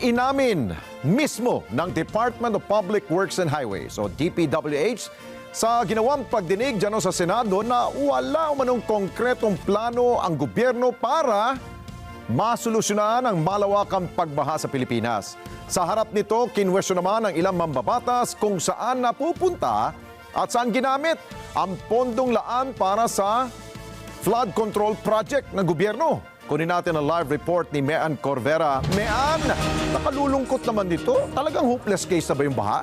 Inamin mismo ng Department of Public Works and Highways o DPWH sa ginawang pagdinig dyan sa Senado na wala umanong konkretong plano ang gobyerno para masolusyonan ang malawakang pagbaha sa Pilipinas. Sa harap nito, kinwestiyon naman ng ilang mambabatas kung saan napupunta at saan ginamit ang pondong laan para sa flood control project ng gobyerno. Kunin natin ang live report ni Mean Corvera. Mean, nakalulungkot naman dito. Talagang hopeless case na ba yung baha?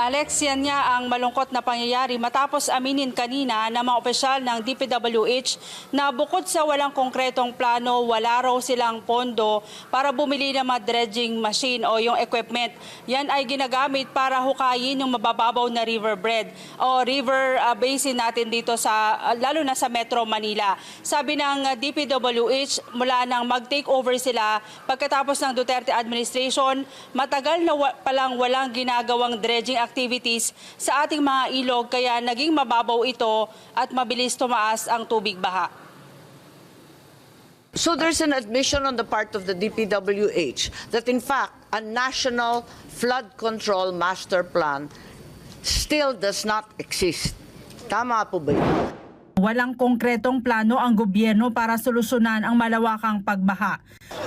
Alex, yan nga ang malungkot na pangyayari matapos aminin kanina ng mga opisyal ng DPWH na bukod sa walang konkretong plano, wala raw silang pondo para bumili ng mga dredging machine o yung equipment. Yan ay ginagamit para hukayin yung mabababaw na river bed o river uh, basin natin dito sa uh, lalo na sa Metro Manila. Sabi ng DPWH mula nang mag-take over sila pagkatapos ng Duterte administration, matagal na wa- palang walang ginagawang dredging activities sa ating mga ilog kaya naging mababaw ito at mabilis tumaas ang tubig baha. So there's an admission on the part of the DPWH that in fact a national flood control master plan still does not exist. Tama po ba yun? Walang konkretong plano ang gobyerno para solusyonan ang malawakang pagbaha.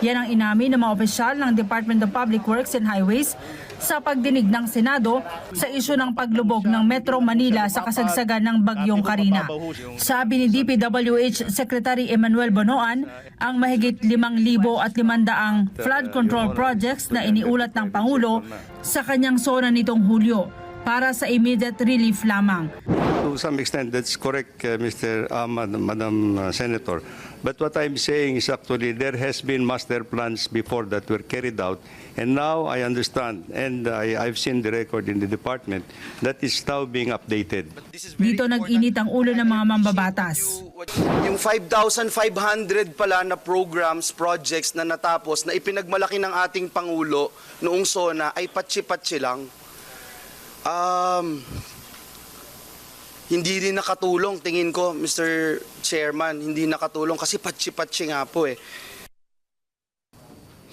Yan ang inamin ng mga opisyal ng Department of Public Works and Highways sa pagdinig ng Senado sa isyu ng paglubog ng Metro Manila sa kasagsagan ng Bagyong Karina. Sabi ni DPWH Secretary Emmanuel Bonoan, ang mahigit 5,000 at 500 flood control projects na iniulat ng Pangulo sa kanyang zona nitong Hulyo para sa immediate relief lamang. To some extent, that's correct, uh, Mr. Uh, Madam, Madam uh, Senator. But what I'm saying is actually there has been master plans before that were carried out, and now I understand, and I, I've seen the record in the department that is now being updated. Dito nag-init ang ulo ng mga mambabatas. Yung 5,500 pala na programs, projects na natapos na ipinagmalaki ng ating Pangulo noong SONA ay patsi-patsi lang. Um, hindi rin nakatulong, tingin ko, Mr. Chairman, hindi nakatulong kasi patsi-patsi nga po eh.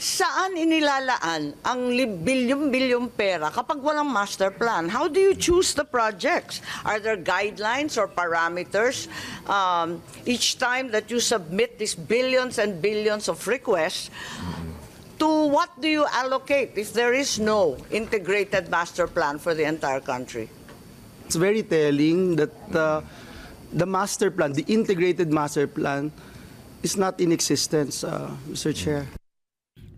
Saan inilalaan ang bilyon-bilyon pera kapag walang master plan? How do you choose the projects? Are there guidelines or parameters um, each time that you submit these billions and billions of requests? To what do you allocate if there is no integrated master plan for the entire country? It's very telling that uh, the master plan, the integrated master plan, is not in existence, uh, Mr. Chair.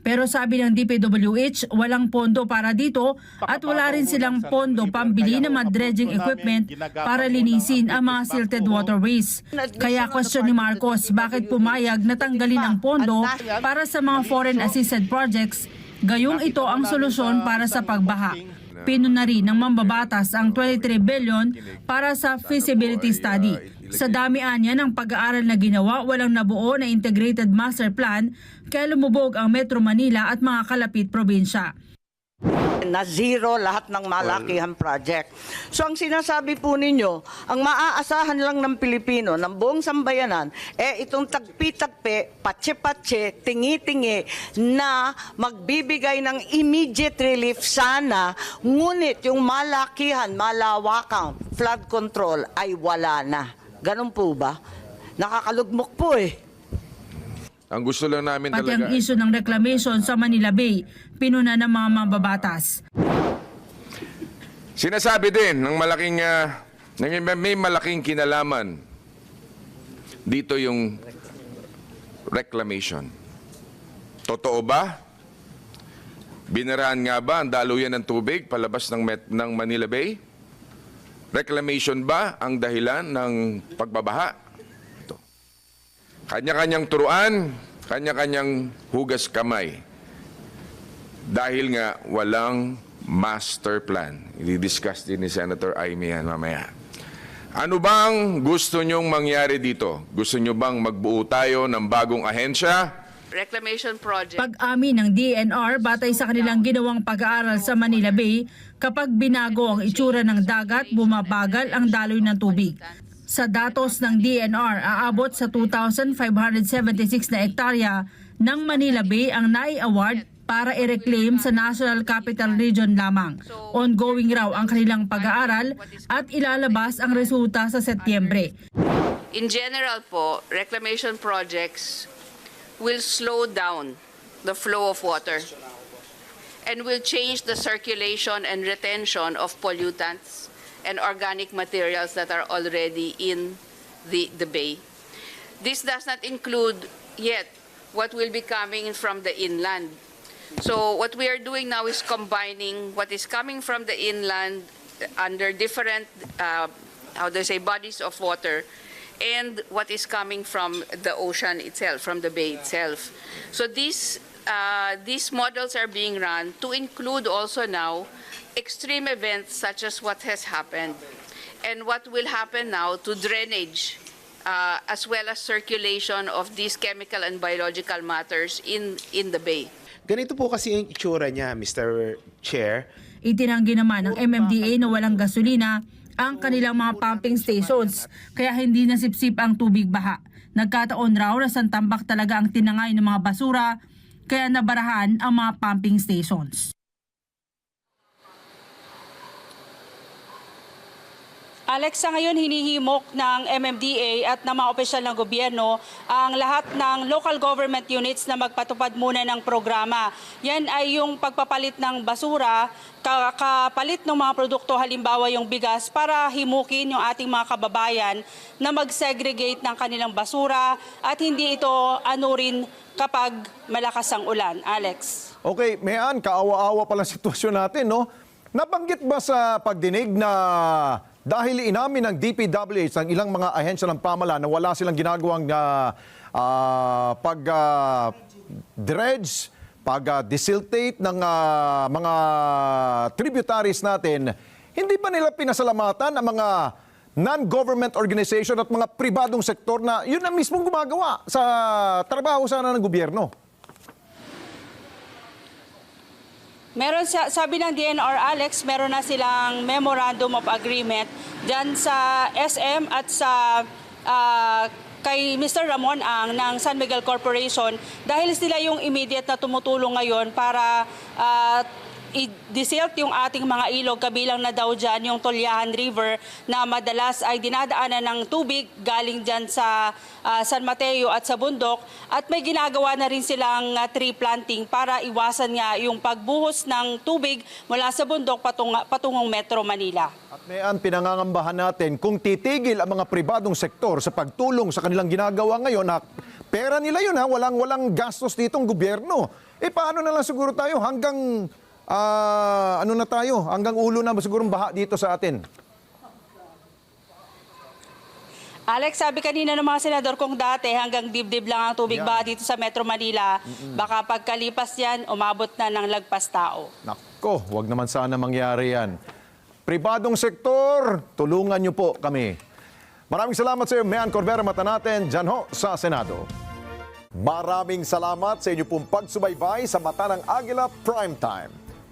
Pero sabi ng DPWH, walang pondo para dito at wala rin silang pondo pambili ng mga dredging equipment para linisin ang mga silted waterways. Kaya question ni Marcos, bakit pumayag na tanggalin ang pondo para sa mga foreign assisted projects, gayong ito ang solusyon para sa pagbaha. Pinuna rin ng mambabatas ang 23 billion para sa feasibility study. Sa dami anya ng pag-aaral na ginawa, walang nabuo na integrated master plan kaya lumubog ang Metro Manila at mga kalapit probinsya. na zero lahat ng malakihan project. So ang sinasabi po ninyo, ang maaasahan lang ng Pilipino, ng buong sambayanan, eh itong tagpi-tagpi, patse-patse, tingi-tingi na magbibigay ng immediate relief sana, ngunit yung malakihan, malawakang flood control ay wala na. Ganun po ba? Nakakalugmok po eh. Ang gusto lang namin Pati talaga... ang issue ng reclamation sa Manila Bay, pinuna ng mga mambabatas. Sinasabi din ng malaking... ah, ng- may malaking kinalaman dito yung reclamation. Totoo ba? Binaraan nga ba ang daluyan ng tubig palabas ng, Met, ng Manila Bay? Reclamation ba ang dahilan ng pagbabaha? Kanya-kanyang turuan, kanya-kanyang hugas kamay. Dahil nga walang master plan. I-discuss din ni Senator Amy yan mamaya. Ano bang gusto nyong mangyari dito? Gusto nyo bang magbuo tayo ng bagong ahensya? Reclamation project. Pag-amin ng DNR batay sa kanilang ginawang pag-aaral sa Manila Bay, kapag binago ang itsura ng dagat, bumabagal ang daloy ng tubig. Sa datos ng DNR, aabot sa 2,576 na ektarya ng Manila Bay ang NAI Award para i-reclaim sa National Capital Region lamang. Ongoing raw ang kanilang pag-aaral at ilalabas ang resulta sa Setyembre. In general po, reclamation projects will slow down the flow of water and will change the circulation and retention of pollutants and organic materials that are already in the, the bay. This does not include yet what will be coming from the inland. So what we are doing now is combining what is coming from the inland under different, uh, how do I say, bodies of water and what is coming from the ocean itself, from the bay itself. So these, uh, these models are being run to include also now extreme events such as what has happened and what will happen now to drainage uh, as well as circulation of these chemical and biological matters in, in the bay. Ganito po kasi yung itsura niya, Mr. Chair. Itinanggi naman ng MMDA na walang gasolina ang kanilang mga pumping stations kaya hindi nasipsip ang tubig baha. Nagkataon raw na santambak talaga ang tinangay ng mga basura kaya nabarahan ang mga pumping stations. Alex, sa ngayon hinihimok ng MMDA at ng mga opisyal ng gobyerno ang lahat ng local government units na magpatupad muna ng programa. Yan ay yung pagpapalit ng basura, ka- kapalit ng mga produkto, halimbawa yung bigas, para himukin yung ating mga kababayan na mag-segregate ng kanilang basura at hindi ito anurin kapag malakas ang ulan. Alex. Okay, Mayan, kaawa-awa pala sitwasyon natin, no? Nabanggit ba sa pagdinig na dahil inamin ng DPWH ng ilang mga ahensya ng pamahalaan na wala silang ginagawang ah, ah, pag ah, dredge, pag ah, desiltate ng ah, mga tributaries natin, hindi ba nila pinasalamatan ang mga non-government organization at mga pribadong sektor na yun ang mismong gumagawa sa trabaho sana ng gobyerno? Meron sa, sabi ng DNR Alex, meron na silang memorandum of agreement dyan sa SM at sa ah, kay Mr. Ramon Ang ng San Miguel Corporation dahil sila yung immediate na tumutulong ngayon para ah, i-desilt yung ating mga ilog kabilang na daw dyan yung Tolyahan River na madalas ay dinadaanan ng tubig galing dyan sa ah, San Mateo at sa bundok at may ginagawa na rin silang ah, tree planting para iwasan nga yung pagbuhos ng tubig mula sa bundok patung, patungong Metro Manila. At mayan, pinangangambahan natin kung titigil ang mga pribadong sektor sa pagtulong sa kanilang ginagawa ngayon na pera nila yun ha, walang, walang gastos ditong gobyerno. Eh paano na lang siguro tayo hanggang, ah, ano na tayo, hanggang ulo na siguro baha dito sa atin. Alex, sabi kanina ng mga senador kung dati hanggang dibdib lang ang tubig Yan. ba dito sa Metro Manila, baka pagkalipas yan, umabot na ng lagpas tao. Nako, wag naman sana mangyari yan. Pribadong sektor, tulungan niyo po kami. Maraming salamat sa iyo, Mayan Corbera mata natin, dyan ho sa Senado. Maraming salamat sa inyo pong pagsubaybay sa Mata ng Agila Primetime.